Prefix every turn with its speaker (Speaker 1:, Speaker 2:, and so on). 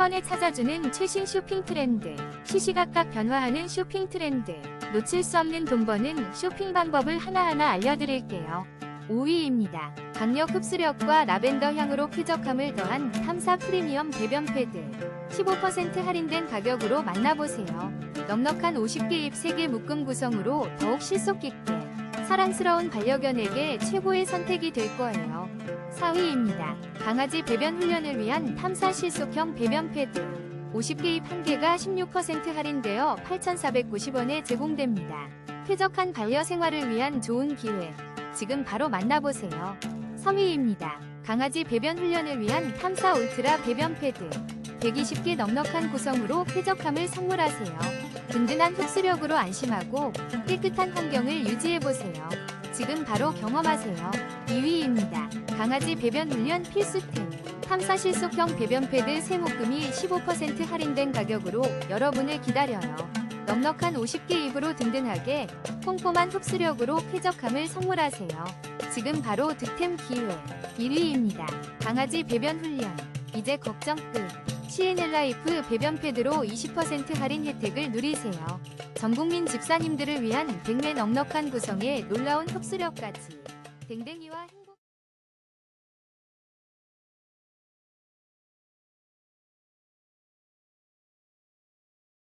Speaker 1: 번에 찾아주는 최신 쇼핑 트렌드, 시시각각 변화하는 쇼핑 트렌드, 놓칠 수 없는 돈 버는 쇼핑 방법을 하나하나 알려드릴게요. 5위입니다. 강력 흡수력과 라벤더 향으로 쾌적함을 더한 탐사 프리미엄 배변 패드. 15% 할인된 가격으로 만나보세요. 넉넉한 50개 잎 3개 묶음 구성으로 더욱 실속 깊게 사랑스러운 반려견에게 최고의 선택이 될 거예요. 4위입니다. 강아지 배변 훈련을 위한 탐사 실속형 배변 패드. 50개 잎 1개가 16% 할인되어 8,490원에 제공됩니다. 쾌적한 반려 생활을 위한 좋은 기회. 지금 바로 만나보세요. 3위입니다. 강아지 배변 훈련을 위한 탐사 울트라 배변 패드. 120개 넉넉한 구성으로 쾌적함을 선물하세요. 든든한 흡수력으로 안심하고 깨끗한 환경을 유지해보세요. 지금 바로 경험하세요. 2위입니다. 강아지 배변 훈련 필수템. 탐사 실속형 배변 패드 세 묶음이 15% 할인된 가격으로 여러분을 기다려요. 넉넉한 50개 입으로 든든하게 꼼꼼한 흡수력으로 쾌적함을 선물하세요. 지금 바로 득템 기회. 1위입니다. 강아지 배변 훈련. 이제 걱정 끝. CNL 라이프 배변 패드로 20% 할인 혜택을 누리세요. 전국민 집사님들을 위한 100매 넉넉한 구성에 놀라운 흡수력까지. 댕댕이와 행복